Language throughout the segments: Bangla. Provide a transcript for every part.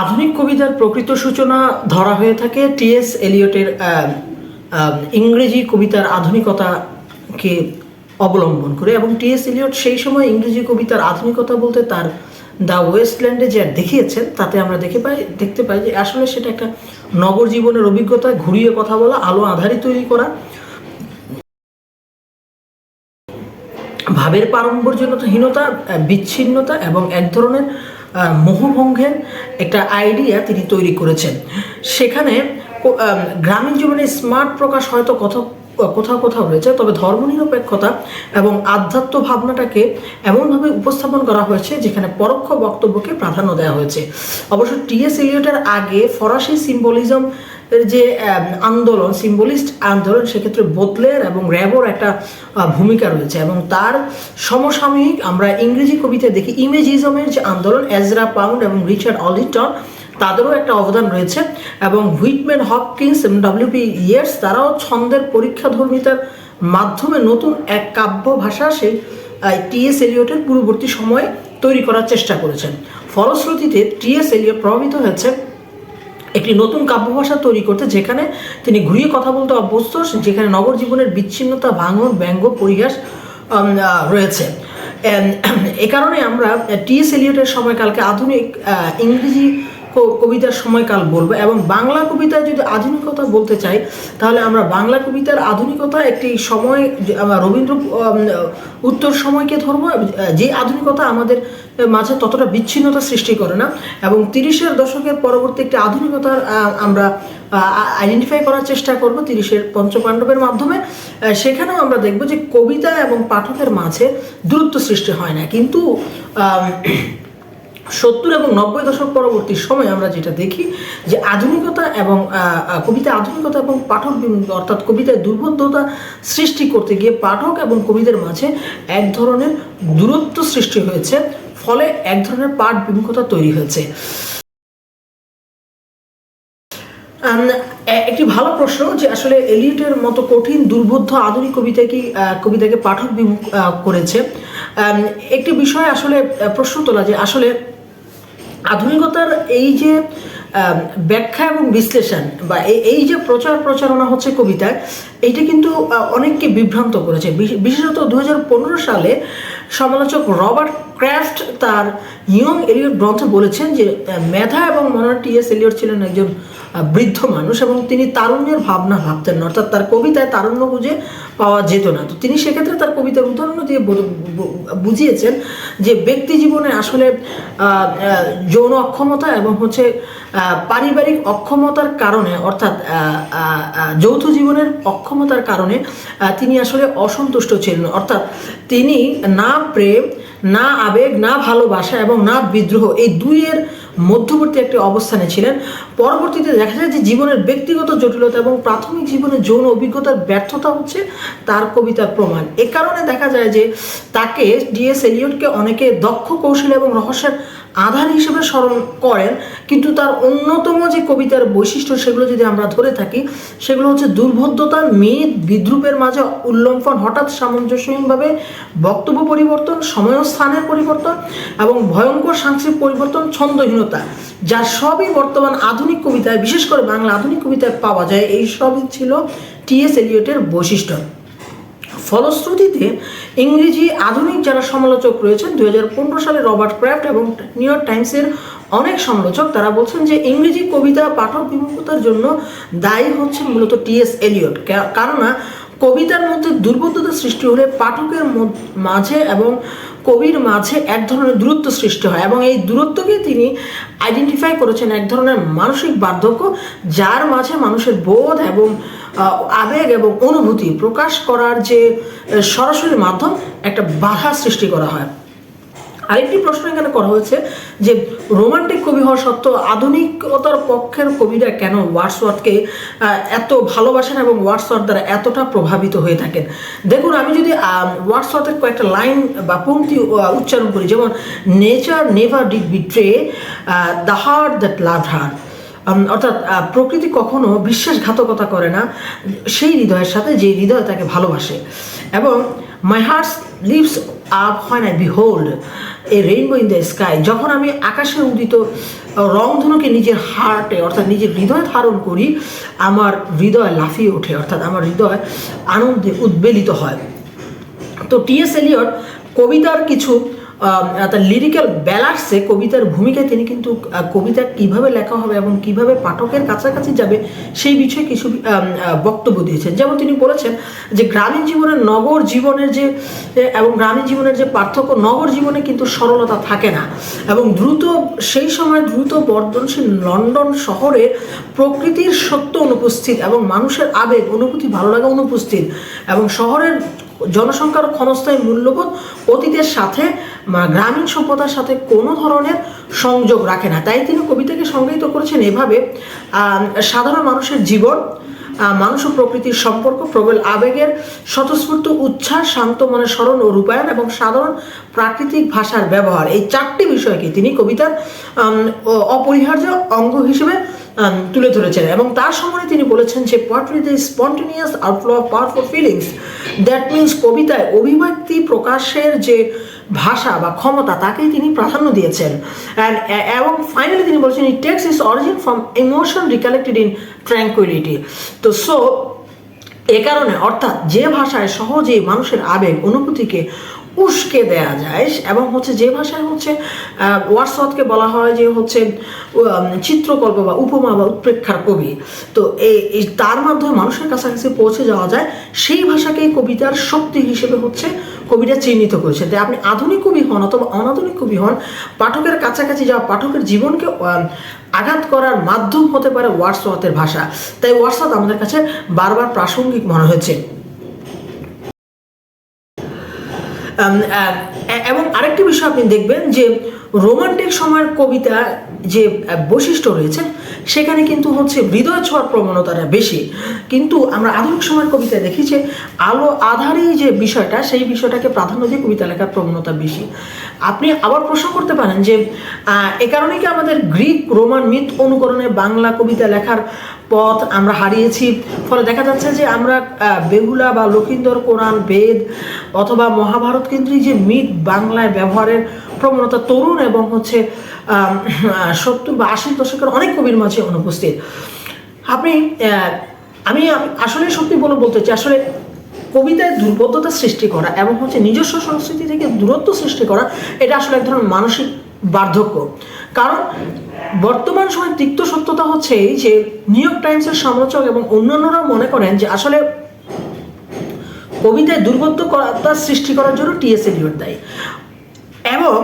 আধুনিক কবিতার প্রকৃত সূচনা ধরা হয়ে থাকে টিএস এলিয়টের ইংরেজি কবিতার আধুনিকতাকে অবলম্বন করে এবং টিএস এলিয়ট সেই সময় ইংরেজি কবিতার আধুনিকতা বলতে তার দ্য ওয়েস্টল্যান্ডে যা দেখিয়েছেন, তাতে আমরা দেখে পাই, দেখতে পাই যে আসলে সেটা একটা নগর জীবনের অভিজ্ঞতা, ঘুরিয়ে কথা বলা, আলো আধারি তৈরি করা। ভাবের পারম্পর্যহীনতা, বিচ্ছিন্নতা এবং এক ধরনের মোহভঙ্গের একটা আইডিয়া তিনি তৈরি করেছেন। সেখানে গ্রামীণ জীবনে স্মার্ট প্রকাশ হয়তো কথা কোথাও কোথাও রয়েছে, তবে ধর্মনিরপেক্ষতা এবং আধ্যাত্ম ভাবনাটাকে এমনভাবে উপস্থাপন করা হয়েছে যেখানে পরোক্ষ বক্তব্যকে প্রাধান্য দেওয়া হয়েছে। অবশ্য টিএস ইলিয়টের আগে ফরাসি সিম্বলিজম যে আন্দোলন সিম্বলিস্ট আন্দোলন, সেক্ষেত্রে বোতলের এবং র্যাবোর একটা ভূমিকা রয়েছে এবং তার সমসাময়িক আমরা ইংরেজি কবিতায় দেখি, ইমেজিজমের যে আন্দোলন, এজরা পাউন্ড এবং রিচার্ড অলিটন, তাদেরও একটা অবদান রয়েছে এবং হুইটম্যান হপকিন্স এবং ডব্লিউপি ইয়েটস তারাও ছন্দের পরীক্ষাধর্মিতার মাধ্যমে নতুন এক কাব্য ভাষা সেই টিএস এলিয়টের পূর্ববর্তী সময়ে তৈরি করার চেষ্টা করেছেন। ফলশ্রুতিতে টিএস এলিয়ট প্রভাবিত হয়েছে একটি নতুন কাব্য ভাষা তৈরি করতে, যেখানে তিনি ঘুরিয়ে কথা বলতে অভ্যস্ত, যেখানে নগর জীবনের বিচ্ছিন্নতা, ভাঙন, ব্যঙ্গ, পরিহাস রয়েছে। এ কারণে আমরা টিএস এলিয়টের সময়কালকে আধুনিক ইংরেজি কবিতার সময়কাল বলব এবং বাংলা কবিতায় যদি আধুনিকতা বলতে চাই, তাহলে আমরা বাংলা কবিতার আধুনিকতা একটি সময় আমরা রবীন্দ্র উত্তর সময়কে ধরবো যে আধুনিকতা আমাদের মাঝে ততটা বিচ্ছিন্নতা সৃষ্টি করে না এবং তিরিশের দশকের পরবর্তী একটি আধুনিকতার আমরা আইডেন্টিফাই করার চেষ্টা করব তিরিশের পঞ্চপাণ্ডবের মাধ্যমে। সেখানেও আমরা দেখব যে কবিতা এবং পাঠকের মাঝে দূরত্ব সৃষ্টি হয় না। কিন্তু সত্তর এবং নব্বই দশক পরবর্তী সময় আমরা যেটা দেখি যে আধুনিকতা এবং কবিতা আধুনিকতা এবং পাঠক অর্থাৎ কবিতায় দুর্বোধ্যতা সৃষ্টি করতে গিয়ে পাঠক এবং কবিদের মাঝে এক ধরনের দূরত্ব সৃষ্টি হয়েছে, ফলে এক ধরনের পাঠ বিমুখতা তৈরি হয়েছে। একটি ভালো প্রশ্ন যে আসলে এলিয়টের মতো কঠিন, দুর্বোধ্য আধুনিক কবিতা কি কবিতাকে পাঠক বিমুখ করেছে? একটি বিষয় আসলে প্রশ্ন তোলা যে আসলে আধুনিকতার এই যে ব্যাখ্যা এবং বিশ্লেষণ বা এই- যে প্রচার প্রচারণা হচ্ছে কবিতায়, এইটা কিন্তু অনেককে বিভ্রান্ত করেছে। বিশ- বিশেষত দু হাজার পনেরো সালে সমালোচক রবার্ট ক্র্যাফট তার ইয়ং এলিয়ট গ্রন্থে বলেছেন যে মেধা এবং মনোর টিএস এলিয়ট ছিলেন একজন বৃদ্ধ মানুষ এবং তিনি তারুণ্যের ভাবনা ভাবতেন। অর্থাৎ তার কবিতায় তারুণ্য খুঁজে পাওয়া যেত না। তো তিনি সেক্ষেত্রে তার কবিতার উদাহরণ দিয়ে বুঝিয়েছেন যে ব্যক্তি জীবনে আসলে যৌন অক্ষমতা এবং হচ্ছে পারিবারিক অক্ষমতার কারণে অর্থাৎ যৌথ জীবনের অক্ষমতার কারণে তিনি আসলে অসন্তুষ্ট ছিলেন। অর্থাৎ তিনি না প্রেম, না আবেগ, না ভালোবাসা এবং না বিদ্রোহ এই দুইয়ের মধ্যবর্তী একটি অবস্থানে ছিলেন। পরবর্তীতে দেখা যায় যে জীবনের ব্যক্তিগত জটিলতা এবং প্রাথমিক জীবনে যৌন অভিজ্ঞতার ব্যর্থতা হচ্ছে তার কবিতার প্রমাণ। এ কারণে দেখা যায় যে তাকে ডিএস এলিয়টকে অনেকে দক্ষ কৌশল এবং রহস্যের আধার হিসেবে স্মরণ করেন, কিন্তু তার অন্যতম যে কবিতার বৈশিষ্ট্য সেগুলো যদি আমরা ধরে থাকি, সেগুলো হচ্ছে দুর্বোধ্যতা মেদ বিদ্রুপের মাঝে উল্লম্ফন, হঠাৎ সামঞ্জস্যহীনভাবে বক্তব্য পরিবর্তন সময় স্থানের পরিবর্তন এবং ভয়ঙ্কর সাংস্কৃতিক পরিবর্তন, ছন্দহীনতা যা সবই বর্তমান আধুনিক কবিতায়, বিশেষ করে বাংলা আধুনিক কবিতায় পাওয়া যায়। এই সবই ছিল টিএস এলিয়টের বৈশিষ্ট্য। ফলশ্রুতিতে ইংরেজি আধুনিক যারা সমালোচক রয়েছেন দু হাজার পনেরো সালে রবার্ট ক্র্যাফ্ট এবং নিউ ইয়র্ক টাইমসের অনেক সমালোচক, তারা বলছেন যে ইংরেজি কবিতা পাঠক বিমুখতার জন্য দায়ী হচ্ছে মূলত টিএস এলিয়ট। কে- কেননা কবিতার মধ্যে দুর্বোধ্যতা সৃষ্টি হলে পাঠকের মাঝে এবং কবির মাঝে এক ধরনের দূরত্ব সৃষ্টি হয় এবং এই দূরত্বকে তিনি আইডেন্টিফাই করেছেন এক ধরনের মানসিক বার্ধক্য যার মাঝে মানুষের বোধ এবং আবেগ এবং অনুভূতি প্রকাশ করার যে সরাসরি মাধ্যম একটা বাধা সৃষ্টি করা হয়। আরেকটি প্রশ্ন এখানে করা হয়েছে যে রোমান্টিক কবি হওয়া সত্ত্বেও আধুনিকতার পক্ষের কবিরা কেন ওয়ার্ডসওয়ার্থকে এত ভালোবাসেন এবং ওয়ার্ডসওয়ার্থ দ্বারা এতটা প্রভাবিত হয়ে থাকেন? দেখুন আমি যদি ওয়ার্ডসওয়ার্থের কয়েকটা লাইন বা আহ, উচ্চারণ করি যেমন nature never did betray the heart that loved her. উম, অর্থাৎ প্রকৃতি কখনো বিশ্বাসঘাতকতা করে না সেই হৃদয়ের সাথে যে হৃদয় তাকে ভালোবাসে। এবং মাই হার্ট লিভস আপ হয় আই বিহোল্ড। এই রেইনবো ইন দ্য স্কাই যখন আমি আকাশে উদিত রংধনুকে নিজের হার্টে, অর্থাৎ নিজের হৃদয় ধারণ করি, আমার হৃদয় লাফিয়ে ওঠে, অর্থাৎ আমার হৃদয় আনন্দে উদ্বেলিত হয়। তো টিএস এলিয়ট কবিতার কিছু তার লিরিক্যাল ব্যালান্সে কবিতার ভূমিকায় তিনি কিন্তু কবিতা কীভাবে লেখা হবে এবং কীভাবে পাঠকের কাছাকাছি যাবে, সেই বিষয়ে কিছু বক্তব্য দিয়েছেন। যেমন তিনি বলেছেন যে গ্রামীণ জীবনের নগর জীবনের যে, এবং গ্রামীণ জীবনের যে পার্থক্য, নগর জীবনে কিন্তু সরলতা থাকে না। এবং দ্রুত, সেই সময় দ্রুত বর্ধনশীল লন্ডন শহরে প্রকৃতির সত্য অনুপস্থিত এবং মানুষের আবেগ, অনুভূতি ভালো লাগা অনুপস্থিত এবং শহরের জনসংখ্যার ক্ষণস্থায়ী মূল্যবোধ অতীতের সাথে গ্রামীণ সভ্যতার সাথে কোনো ধরনের সংযোগ রাখে না। তাই তিনি কবিতাকে সংজ্ঞায়িত করেছেন এভাবে সাধারণ মানুষের জীবন মানুষ ও প্রকৃতির সম্পর্ক, প্রবল আবেগের স্বতঃস্ফূর্ত উচ্ছ্বাস, শান্ত মনে স্মরণ ও রূপায়ণ এবং সাধারণ প্রাকৃতিক ভাষার ব্যবহার। এই চারটি বিষয়কে তিনি কবিতার অপরিহার্য অঙ্গ হিসেবে তুলে ধরেছেন। এবং তার সময় তিনি বলেছেন যে poetry the spontaneous outflow of powerful feelings that means কবিতায় অভিব্যক্তি প্রকাশের যে ভাষা বা ক্ষমতা, তাকেই তিনি প্রাধান্য দিয়েছেন। অ্যান্ড এবং ফাইনালি তিনি বলেছেন it takes its origin from emotion recollected in tranquillity তো সো এ কারণে, অর্থাৎ যে ভাষায় সহজেই মানুষের আবেগ, অনুভূতিকে উস্কে দেয়া যায় এবং হচ্ছে যে ভাষায় হচ্ছে ওয়ার্সওয়াতকে বলা হয় যে হচ্ছে চিত্রকল্প বা উপমা বা উৎপ্রেক্ষার কবি। তো এই তার মাধ্যমে মানুষের কাছাকাছি পৌঁছে যাওয়া যায়, সেই ভাষাকেই কবিতার শক্তি হিসেবে হচ্ছে কবিটা চিহ্নিত করেছেন তাই আপনি আধুনিক কবি হন অথবা অনাধুনিক কবি হন, পাঠকের কাছাকাছি যাওয়া পাঠকের জীবনকে আঘাত করার মাধ্যম হতে পারে ওয়ার্সওয়াতের ভাষা। তাই ওয়ার্সওয়াত আমাদের কাছে বারবার প্রাসঙ্গিক মনে হয়েছে আম, আহ, এ- এবং আরেকটি বিষয় আপনি দেখবেন যে রোমান্টিক সময়ের কবিতা যে বৈশিষ্ট্য রয়েছে, সেখানে কিন্তু হচ্ছে হৃদয় ছোঁয়ার প্রবণতাটা বেশি। কিন্তু আমরা আধুনিক সময়ের কবিতায় দেখি যে, আলো আধারে যে বিষয়টা, সেই বিষয়টাকে প্রাধান্য দিয়ে কবিতা লেখার প্রবণতা বেশি। আপনি আবার প্রশ্ন করতে পারেন যে এ কারণে কি আমাদের গ্রিক রোমান মিথ অনুকরণে বাংলা কবিতা লেখার পথ আমরা হারিয়েছি? ফলে দেখা যাচ্ছে যে আমরা বেহুলা বা লক্ষিন্দর, কোরআন, বেদ অথবা মহাভারত কেন্দ্রিক যে মিথ বাংলায় ব্যবহারের প্রবণতা তরুণ এবং হচ্ছে সত্তর বা আশির দশকের অনেক কবির মাঝে অনুপস্থিত। আপনি আমি আসলে সত্যি বলে বলতে চাই, আসলে কবিতায় দুর্বোধ্যতা সৃষ্টি করা এবং হচ্ছে নিজস্ব সংস্কৃতি থেকে দূরত্ব সৃষ্টি করা, এটা আসলে এক ধরনের মানসিক বার্ধক্য। কারণ বর্তমান সময় তিক্ত সত্যতা হচ্ছে এই যে নিউ ইয়র্ক টাইমসের সমালোচক এবং অন্যান্যরা মনে করেন যে আসলে কবিতায় দুর্বোধ্যতা সৃষ্টি করার জন্য টিএস এলিয়ট দায়ী। এবং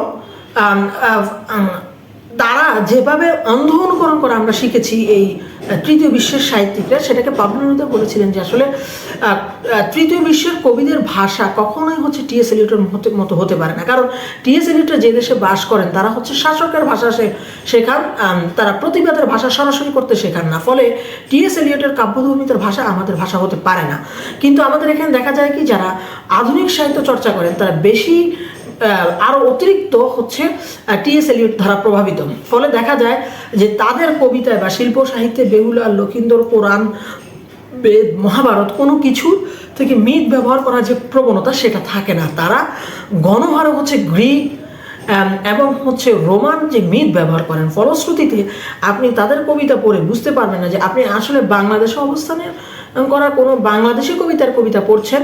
তারা যেভাবে অন্ধ অনুকরণ করে আমরা শিখেছি এই তৃতীয় বিশ্বের সাহিত্যিকরা, সেটাকে পাবনানুদা বলেছিলেন যে আসলে তৃতীয় বিশ্বের কবিদের ভাষা কখনোই হচ্ছে টিএস এলিয়টের মতো- হতে পারে না। কারণ টিএস এলিয়টের যে দেশে বাস করেন, তারা হচ্ছে শাসকের ভাষা শেখান তারা প্রতিবাদের ভাষা সরাসরি করতে শেখান না। ফলে টিএস এলিয়টের কাব্যধর্মিতার ভাষা আমাদের ভাষা হতে পারে না। কিন্তু আমাদের এখানে দেখা যায় কি, যারা আধুনিক সাহিত্য চর্চা করেন, তারা বেশি আহ, আরও অতিরিক্ত হচ্ছে টিএস এলিয়ট দ্বারা প্রভাবিত। ফলে দেখা যায় যে তাদের কবিতায় বা শিল্প সাহিত্যে বেহুলা লক্ষিন্দর কোরআন বেদ মহাভারত কোনো কিছু থেকে মিথ ব্যবহার করার যে প্রবণতা সেটা থাকে না। তারা গণহারে হচ্ছে গ্রিক এবং হচ্ছে রোমান যে মিথ ব্যবহার করেন। ফলশ্রুতিতে আপনি তাদের কবিতা পড়ে বুঝতে পারবেন না যে আপনি আসলে বাংলাদেশে অবস্থানে করা কোনো বাংলাদেশি কবিতার কবিতা পড়ছেন,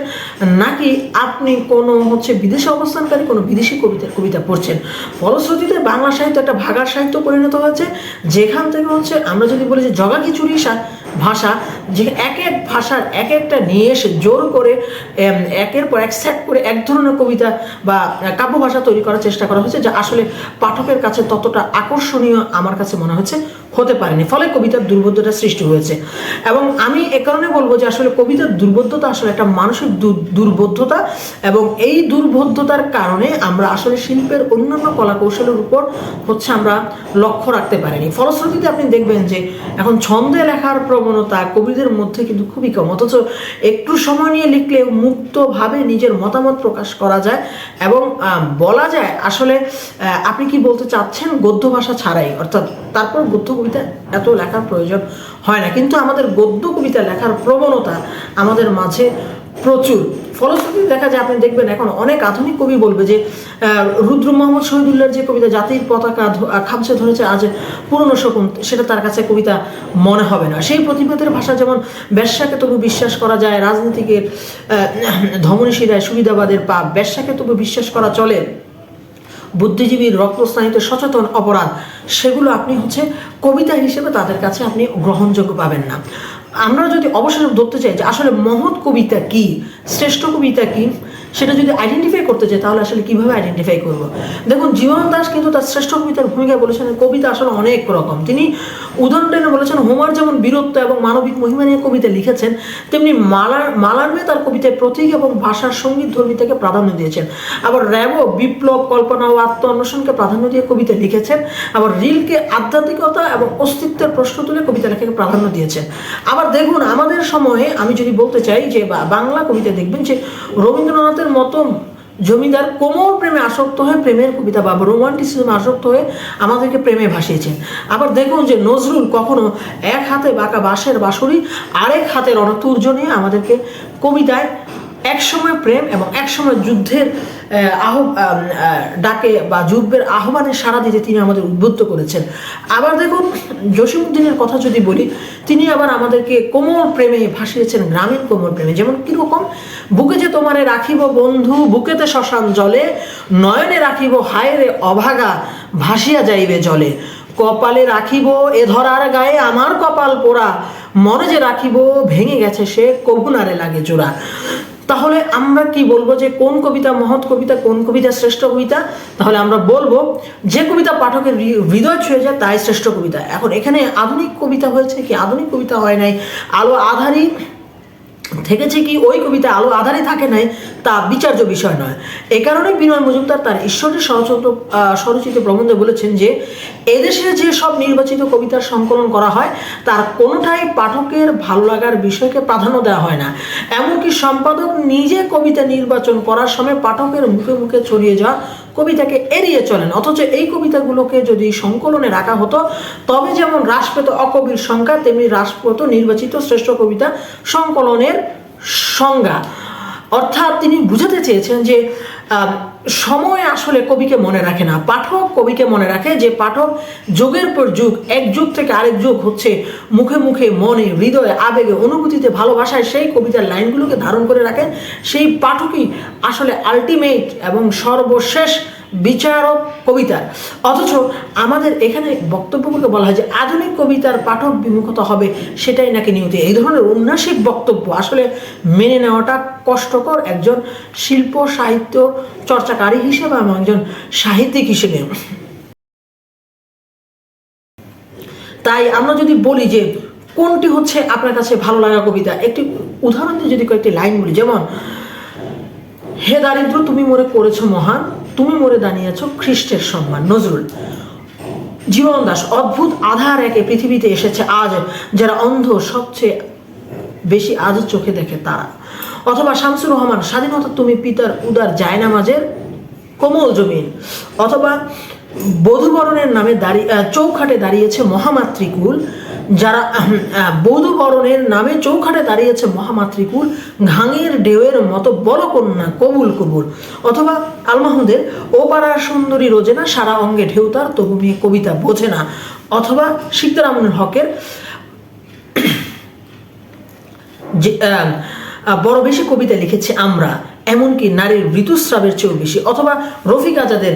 নাকি আপনি কোনো হচ্ছে বিদেশে অবস্থানকারী কোনো বিদেশি কবিতার কবিতা পড়ছেন? ফলশ্রুতিতে বাংলা সাহিত্য একটা ভাগার সাহিত্য পরিণত হয়েছে, যেখান থেকে হচ্ছে আমরা যদি বলি যে জগা খিচুড়ি ভাষা যে এক এক ভাষার এক একটা নিয়ে এসে জোর করে একের পর এক সেট করে এক ধরনের কবিতা বা কাব্য ভাষা তৈরি করার চেষ্টা করা হয়েছে, যা আসলে পাঠকের কাছে ততটা আকর্ষণীয় আমার কাছে মনে হচ্ছে। হতে পারেনি। ফলে কবিতার দুর্বোধ্যতা সৃষ্টি হয়েছে। এবং আমি এ কারণে বলব যে আসলে কবিতার দুর্বোধ্যতা আসলে একটা মানসিক দুর্বোধ্যতা এবং এই দুর্বোধ্যতার কারণে আমরা আসলে শিল্পের অন্যান্য কলা কৌশলের উপর হচ্ছে আমরা লক্ষ্য রাখতে পারিনি। ফলশ্রুতিতে আপনি দেখবেন যে এখন ছন্দে লেখার প্রবণতা কবিদের মধ্যে কিন্তু খুবই কম। অথচ একটু সময় নিয়ে লিখলে মুক্তভাবে নিজের মতামত প্রকাশ করা যায় এবং বলা যায় আসলে আপনি কি বলতে চাচ্ছেন গদ্য ভাষা ছাড়াই? অর্থাৎ তারপর গদ্য কবিতা এত লেখার প্রয়োজন হয় না। কিন্তু আমাদের গদ্য কবিতা লেখার প্রবণতা আমাদের মাঝে প্রচুর। ফলশ্রুতি দেখা যায়, আপনি দেখবেন এখন অনেক আধুনিক কবি বলবে যে রুদ্র মোহাম্মদ শহীদুল্লাহর যে কবিতা, জাতির পতাকা খামচে ধরেছে আজ পুরনো শকুন সেটা তার কাছে কবিতা মনে হবে না। সেই প্রতিবাদের ভাষা যেমন ব্যবসাকে তবু বিশ্বাস করা যায় রাজনীতিকের ধমনী শিরায় সুবিধাবাদের পাপ, ব্যবসাকে তবু বিশ্বাস করা চলে। বুদ্ধিজীবীর রক্তস্নায়িত, সচেতন অপরাধ, সেগুলো আপনি হচ্ছে কবিতা হিসেবে তাদের কাছে আপনি গ্রহণযোগ্য পাবেন না। আমরা যদি অবশেষে ধরতে চাই যে আসলে মহৎ কবিতা কি, শ্রেষ্ঠ কবিতা কি সেটা যদি আইডেন্টিফাই করতে চাই তাহলে আসলে কীভাবে আইডেন্টিফাই করব? দেখুন জীবন দাস কিন্তু তার শ্রেষ্ঠ কবিতার ভূমিকা বলেছেন, কবিতা আসলে অনেক রকম। তিনি উদাহরণ বলেছেন, হোমার যেমন বীরত্ব এবং মানবিক মহিমা নিয়ে কবিতা লিখেছেন, তেমনি মালার মালার্মে তার কবিতায় প্রতীক এবং ভাষার সংগীত ধর্মিতাকে প্রাধান্য দিয়েছেন। আবার র্যাবো, বিপ্লব, কল্পনা ও আত্ম অন্বেষণকে প্রাধান্য দিয়ে কবিতা লিখেছেন। আবার রিলকে আধ্যাত্মিকতা এবং অস্তিত্বের প্রশ্ন তুলে কবিতা লেখাকে প্রাধান্য দিয়েছেন। আবার দেখুন, আমাদের সময়ে আমি যদি বলতে চাই যে বাংলা কবিতা দেখবেন যে রবীন্দ্রনাথের মতো জমিদার কোমল প্রেমে আসক্ত হয়ে প্রেমের কবিতা বা রোমান্টিসিজমে আসক্ত হয়ে আমাদেরকে প্রেমে ভাসিয়েছেন। আবার দেখুন যে নজরুল কখনো এক হাতে বাঁকা বাঁশের বাঁশরি, আরেক হাতের অনতুর্য নিয়ে আমাদেরকে কবিতায় একসময় প্রেম এবং একসময় যুদ্ধের আহ, ডাকে বা যুদ্ধের আহ্বানে সাড়া দিতে তিনি আমাদের উদ্বুদ্ধ করেছেন। আবার দেখুন জসিমুদ্দিনের কথা যদি বলি তিনি আবার আমাদেরকে কোমল প্রেমে ভাসিয়েছেন গ্রামীণ কোমল প্রেমে। যেমন কীরকম? বুকে যে তোমারে রাখিব বন্ধু বুকেতে শ্মশান জলে নয়নে রাখিব হায়রে অভাগা ভাসিয়া যাইবে জলে। কপালে রাখিব এ ধরার গায়ে আমার কপাল পোড়া মনে যে রাখিব ভেঙে গেছে সে কবুনারে লাগে জোড়া তাহলে আমরা কি বলব যে কোন কবিতা মহৎ কবিতা, কোন কবিতা শ্রেষ্ঠ কবিতা? তাহলে আমরা বলব যে কবিতা পাঠকের হৃদয় ছুঁয়ে যায়, তাই শ্রেষ্ঠ কবিতা। এখন এখানে আধুনিক কবিতা হয়েছে কি? আধুনিক কবিতা হয় নাই। আলো আধারী থেকেছে কি ওই কবিতা আলো আধারে থাকে নাই তা বিচার্য বিষয় নয়। এ কারণে বিনয় মজুমদার তার ঈশ্বরের স্বরচিত আহ, স্বরচিত প্রবন্ধে বলেছেন যে এদেশে যে সব নির্বাচিত কবিতার সংকলন করা হয় তার কোনোটাই পাঠকের ভালো লাগার বিষয়কে প্রাধান্য দেওয়া হয় না। এমনকি সম্পাদক নিজে কবিতা নির্বাচন করার সময় পাঠকের মুখে মুখে ছড়িয়ে যাওয়া কবিতাকে এড়িয়ে চলেন। অথচ এই কবিতাগুলোকে যদি সংকলনে রাখা হতো, তবে যেমন হ্রাস পেত অকবির সংখ্যা তেমনি হ্রাস পেত নির্বাচিত শ্রেষ্ঠ কবিতা সংকলনের সংজ্ঞা। অর্থাৎ তিনি বুঝাতে চেয়েছেন যে সময় আসলে কবিকে মনে রাখে না। পাঠক কবিকে মনে রাখে যে পাঠক যুগের পর যুগ, এক যুগ থেকে আরেক যুগ হচ্ছে মুখে মুখে, মনে, হৃদয়ে, আবেগে, অনুভূতিতে ভালোবাসায় সেই কবিতার লাইনগুলোকে ধারণ করে রাখে। সেই পাঠকই আসলে আলটিমেট এবং সর্বশেষ বিচারক কবিতার। অথচ আমাদের এখানে বক্তব্যগুলোকে বলা হয় যে আধুনিক কবিতার পাঠক বিমুখতা হবে, সেটাই নাকি নিয়তি। এই ধরনের ঔন্নাসিক বক্তব্য আসলে মেনে নেওয়াটা কষ্টকর একজন শিল্প সাহিত্য চর্চাকারী হিসেবে এবং একজন সাহিত্যিক হিসেবে। তাই আমরা যদি বলি যে কোনটি হচ্ছে আপনার কাছে ভালো লাগা কবিতা, একটি উদাহরণ দিয়ে যদি কয়েকটি লাইন বলি, যেমন, হে দারিদ্র, তুমি মনে করেছ মহান তুমি মোরে দাঁড়িয়েছ খ্রিস্টের সম্মান, নজরুল। জীবন দাস, অদ্ভুত আধার একে পৃথিবীতে এসেছে আজ, যারা অন্ধ সবচেয়ে বেশি আজ চোখে দেখে তারা। অথবা শামসুর রহমান, স্বাধীনতা তুমি পিতার উদার জায়নামাজের কোমল জমিন। অথবা বধুবরণের নামে দাঁড়িয়ে চৌখাটে দাঁড়িয়েছে মহামাতৃকুল যারা আহ, বধুবরণের নামে চৌখাটে দাঁড়িয়েছে মহামাতৃকুল ঘাঙের ঢেউয়ের মতো বড় কন্যা কবুল কবুল। অথবা আলমাহুদের ও পাড়ার সুন্দরী রোজেনা সারা অঙ্গে ঢেউ তার তবু মেয়ে কবিতা বোঝে না। অথবা সিদ্ধারামন হকের যে বড় বেশি কবিতা লিখেছি আমরা এমনকি নারীর ঋতুস্রাবের চেয়েও বেশি। অথবা রফিক আজাদের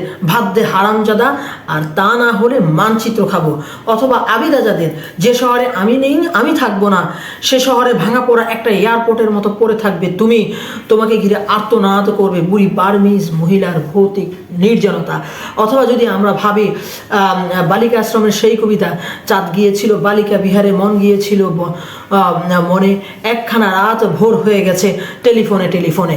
দে হারামজাদা আর তা না হলে মানচিত্র খাব। অথবা আবিদ আজাদের, যে শহরে আমি নেই, আমি থাকব না। সে শহরে ভাঙা পড়া একটা এয়ারপোর্টের মতো পড়ে থাকবে তুমি। তোমাকে ঘিরে আর্তনাদ করবে বুড়ি বার্মিজ মহিলার ভৌতিক নির্জনতা। অথবা যদি আমরা ভাবি বালিকা আশ্রমের সেই কবিতা, চাঁদ গিয়েছিল, বালিকা বিহারে মন গিয়েছিল মনে একখানা রাত ভোর হয়ে গেছে, টেলিফোনে টেলিফোনে।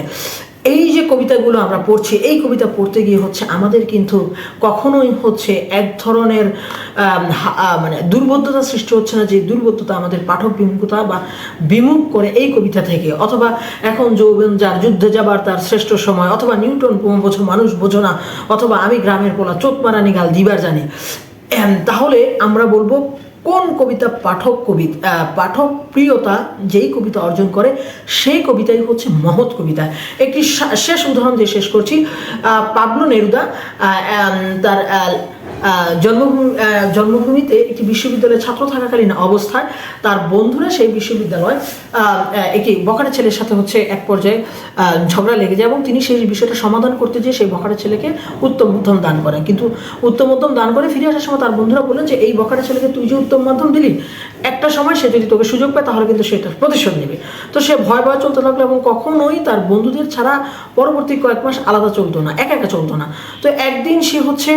এই যে কবিতাগুলো আমরা পড়ছি, এই কবিতা পড়তে গিয়ে হচ্ছে আমাদের কিন্তু কখনোই হচ্ছে এক ধরনের মানে দুর্বোধ্যতা সৃষ্টি হচ্ছে না যে দুর্বোধ্যতা আমাদের পাঠক বিমুখতা বা বিমুখ করে এই কবিতা থেকে। অথবা এখন যৌবন যার যুদ্ধে যাবার তার শ্রেষ্ঠ সময়, অথবা নিউটন বোঝো মানুষ বোঝো না, অথবা আমি গ্রামের পোলা চোখ মারানি গাল দিবার জানি। তাহলে আমরা বলব কোন কবিতা পাঠক কবি পাঠক প্রিয়তা যেই কবিতা অর্জন করে, সেই কবিতাই হচ্ছে মহৎ কবিতা। একটি শেষ উদাহরণ দিয়ে শেষ করছি। পাবলো নেরুদা তার জন্মভূমি জন্মভূমিতে একটি বিশ্ববিদ্যালয়ের ছাত্র থাকাকালীন অবস্থায় তার বন্ধুরা সেই বিশ্ববিদ্যালয় একটি বখাটের ছেলের সাথে হচ্ছে এক পর্যায়ে ঝগড়া লেগে যায় এবং তিনি সেই বিষয়টা সমাধান করতে যেয়ে সেই বখাটের ছেলেকে উত্তম মধ্যম দান করে কিন্তু উত্তম মধ্যম দান করে ফিরে আসার সময় তার বন্ধুরা বললেন যে, এই বখাটের ছেলেকে তুই যে উত্তম মাধ্যম দিলি একটা সময় সে যদি তোকে সুযোগ পায়, তাহলে কিন্তু সেটা প্রতিশোধ নেবে। তো সে ভয় ভয় চলতে লাগল এবং কখনোই তার বন্ধুদের ছাড়া পরবর্তী কয়েক মাস আলাদা চলতো না, একা একা চলতো না। তো একদিন সে হচ্ছে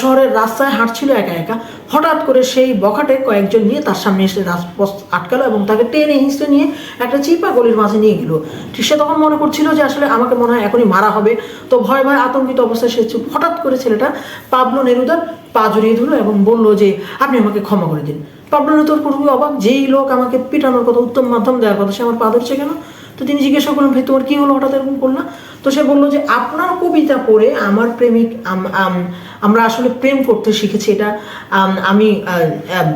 শহরের রাস্তায় হাঁটছিল একা একা। হঠাৎ করে সেই বখাটে কয়েকজন নিয়ে তার সামনে এসে রাজপথ আটকালো এবং তাকে টেনে হিঁচড়ে নিয়ে একটা চিপা গলির মাঝে নিয়ে গেল। ঠিক সে তখন মনে করছিল যে আসলে আমাকে মনে হয় এখনই মারা হবে। তো ভয় ভয় আতঙ্কিত অবস্থায় সে হঠাৎ করে ছেলেটা পাবলো নেরুদার পা জড়িয়ে ধরলো এবং বলল যে, আপনি আমাকে ক্ষমা করে দিন। পাবলো নেরুদার পুরোপুরি অবাক, যেই লোক আমাকে পিটানোর কথা, উত্তম মাধ্যম দেওয়ার কথা, সে আমার পা ধরছে কেন? তো তিনি জিজ্ঞাসা করলেন, ভাই, তোমার কি হলো হঠাৎ এরকম করলা? তো সে বলল যে, আপনার কবিতা পড়ে আমার প্রেমিক, আম- আম- আমরা আসলে প্রেম করতে শিখেছি। এটা, আমি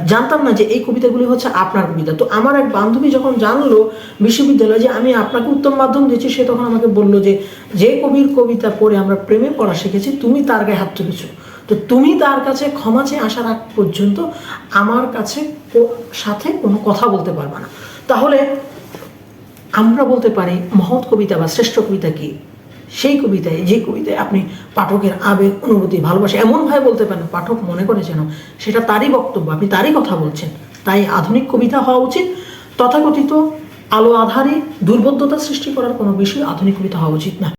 জানতাম না যে এই কবিতাগুলি হচ্ছে আপনার কবিতা। তো আমার এক বান্ধবী যখন জানলো বিশ্ববিদ্যালয়ে যে আমি আপনাকে উত্তম মাধ্যম দিয়েছি, সে তখন আমাকে বলল যে যে কবির কবিতা পড়ে আমরা প্রেমে পড়া শিখেছি, তুমি তার গায়ে হাত তুলেছো। তো তুমি তার কাছে ক্ষমা চেয়ে আসার আগ পর্যন্ত আমার কাছে সাথে কোনো কথা বলতে পারবে না। তাহলে আমরা বলতে পারি, মহৎ কবিতা বা শ্রেষ্ঠ কবিতা কি? সেই কবিতায়, যে কবিতায় আপনি পাঠকের আবেগ, অনুভূতি, ভালোবাসা এমনভাবে বলতে পারেন, পাঠক মনে করে যেন সেটা তারই বক্তব্য, আপনি তারই কথা বলছেন। তাই আধুনিক কবিতা হওয়া উচিত। তথাকথিত আলো আধারে দুর্বোধ্যতা সৃষ্টি করার কোনো বিষয় আধুনিক কবিতা হওয়া উচিত না।